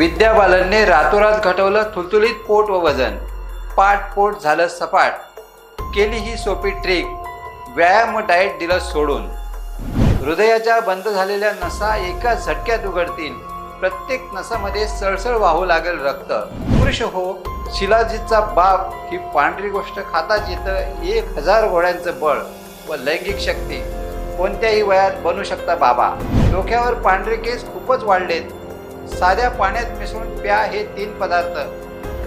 विद्या बालनने रातोरात घटवलं थुलथुलीत पोट व वजन. पाठ पोट झालं सपाट. केली ही सोपी ट्रिक व्यायाम व डाएट दिलं सोडून. हृदयाच्या बंद झालेल्या नसा एका झटक्यात उघडतील. प्रत्येक नसामध्ये सळसळ वाहू लागेल रक्त. पुरुष हो शिलाजीतचा बाप ही पांढरी गोष्ट खाताच येतं. एक हजार घोड्यांचं बळ व लैंगिक शक्ती. कोणत्याही वयात बनू शकता बाबा. डोक्यावर पांढरे केस खूपच वाढलेत. साध्या पाण्यात मिसळून प्या हे तीन पदार्थ.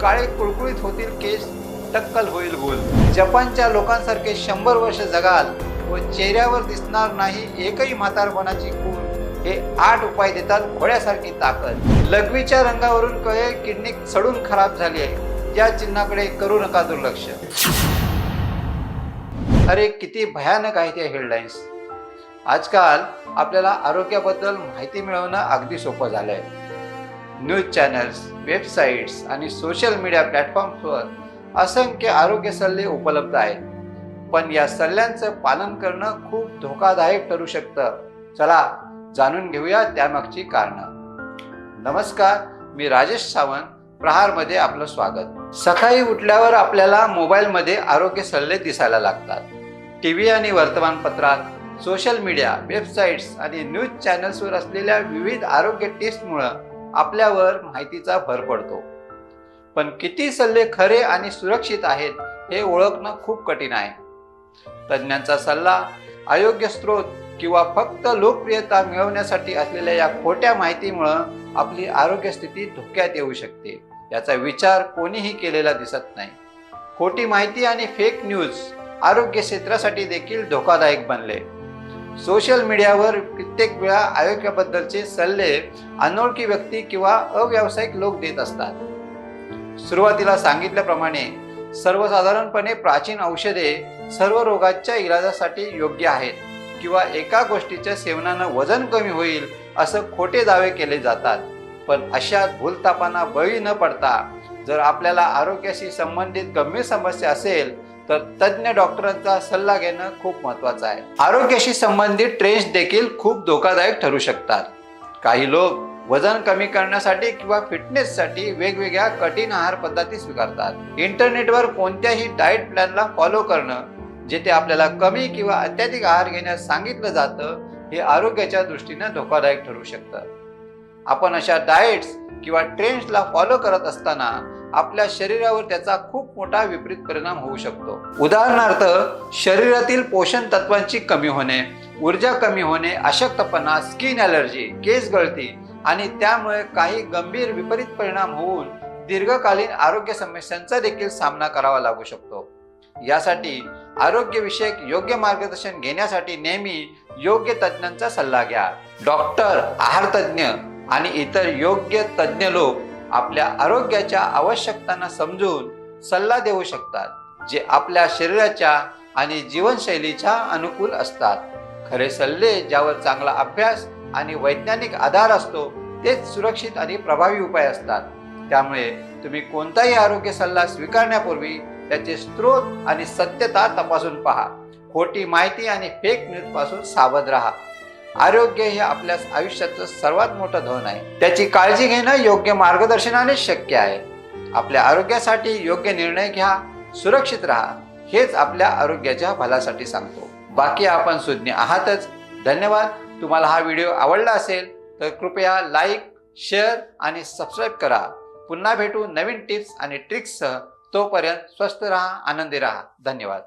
काळे कुळकुळीत होतील केस टक्कल होईल भूल जपानच्या लोकांसारखे शंभर वर्ष जगाल व चेहऱ्यावर दिसणार नाही एकही म्हातारपणाची खूण हे आठ उपाय देतात घोड्यासारखी ताकद. लघवीच्या रंगावरून कळे किडनी सडून खराब झाली आहे. या चिन्हाकडे करू नका दुर्लक्ष. अरे किती भयानक आहे त्या हेडलाईन्स. आजकाल आपल्याला आरोग्याबद्दल माहिती मिळवणं अगदी सोपं झालं आहे न्यूज चॅनल्स वेबसाईट्स आणि सोशल मीडिया प्लॅटफॉर्म्सवर असंख्य आरोग्य सल्ले उपलब्ध आहेत. पण या सल्ल्यांचं पालन करणं खूप धोकादायक ठरू शकतं. चला जाणून घेऊया त्यामागची कारणं. नमस्कार मी राजेश सावंत प्रहारमध्ये आपलं स्वागत. सकाळी उठल्यावर आपल्याला मोबाईलमध्ये आरोग्य सल्ले दिसायला लागतात. टी व्ही आणि वर्तमानपत्रात सोशल मीडिया वेबसाईट्स आणि न्यूज चॅनल्सवर असलेल्या विविध आरोग्य टिप्समुळं आपल्यावर माहितीचा भर पडतो. पण किती सल्ले खरे आणि सुरक्षित आहेत हे ओळखणं खूप कठीण आहे. तज्ज्ञांचा सल्ला अयोग्य स्रोत किंवा फक्त लोकप्रियता मिळवण्यासाठी असलेल्या या खोट्या माहितीमुळं आपली आरोग्य स्थिती धोक्यात येऊ शकते. याचा विचार कोणीही केलेला दिसत नाही. खोटी माहिती आणि फेक न्यूज आरोग्य क्षेत्रासाठी देखील धोकादायक बनले. सोशल मीडियावर कित्येक वेळा आरोग्याबद्दलचे सल्ले अनोळखी व्यक्ती किंवा अव्यावसायिक लोक देत असतात. सुरुवातीला सांगितल्याप्रमाणे सर्वसाधारणपणे प्राचीन औषधे सर्व रोगाच्या इलाजासाठी योग्य आहेत किंवा एका गोष्टीच्या सेवनानं वजन कमी होईल असं खोटे दावे केले जातात. पण अशा भूलतापांना बळी न पडता जर आपल्याला आरोग्याशी संबंधित गंभीर समस्या असेल तर तज्ज्ञ डॉक्टरांचा सल्ला घेणं खूप महत्वाचं आहे. आरोग्याशी संबंधित ट्रेंड्स देखील खूप धोकादायक ठरू शकतात. काही लोक वजन कमी करण्यासाठी किंवा फिटनेससाठी वेगवेगळ्या कठीण आहार पद्धती स्वीकारतात. इंटरनेटवर कोणत्याही डाएट प्लॅनला फॉलो करणं जेथे आपल्याला कमी किंवा अत्याधिक आहार घेण्यास सांगितलं जातं हे आरोग्याच्या दृष्टीनं धोकादायक ठरू शकतं. आपण अशा डाएट्स किंवा ट्रेंड्सला फॉलो करत असताना आपल्या शरीरावर त्याचा खूप मोठा विपरीत परिणाम होऊ शकतो. उदाहरणार्थ शरीरातील पोषण तत्वांची कमी होणे ऊर्जा कमी होणे अशक्तपणा स्किन ॲलर्जी केस गळती आणि त्यामुळे काही गंभीर विपरीत परिणाम होऊन दीर्घकालीन आरोग्य समस्यांचा देखील सामना करावा लागू शकतो. यासाठी आरोग्यविषयक योग्य मार्गदर्शन घेण्यासाठी नेहमी योग्य तज्ज्ञांचा सल्ला घ्या. डॉक्टर आहार तज्ज्ञ आणि इतर योग्य तज्ज्ञ लोक आपल्या आरोग्याच्या आवश्यकतांना समजून सल्ला देऊ शकतात जे आपल्या शरीराच्या आणि जीवनशैलीच्या अनुकूल असतात. खरे सल्ले ज्यावर चांगला अभ्यास आणि वैज्ञानिक आधार असतो तेच सुरक्षित आणि प्रभावी उपाय असतात. त्यामुळे तुम्ही कोणताही आरोग्य सल्ला स्वीकारण्यापूर्वी त्याचे स्रोत आणि सत्यता तपासून पहा. खोटी माहिती आणि फेक न्यूजपासून सावध राहा. आरोग्य हे आपल्या आयुष्याचं सर्वात मोठं धन आहे. त्याची काळजी घेणं योग्य मार्गदर्शनाने शक्य आहे. आपल्या आरोग्यासाठी योग्य निर्णय घ्या सुरक्षित राहा हेच आपल्या आरोग्याच्या भलासाठी सांगतो. बाकी आपण सुज्ञ आहातच. धन्यवाद. तुम्हाला हा व्हिडिओ आवडला असेल तर कृपया लाईक शेअर आणि सबस्क्राईब करा. पुन्हा भेटू नवीन टिप्स आणि ट्रिक्ससह. तोपर्यंत स्वस्थ राहा आनंदी राहा. धन्यवाद.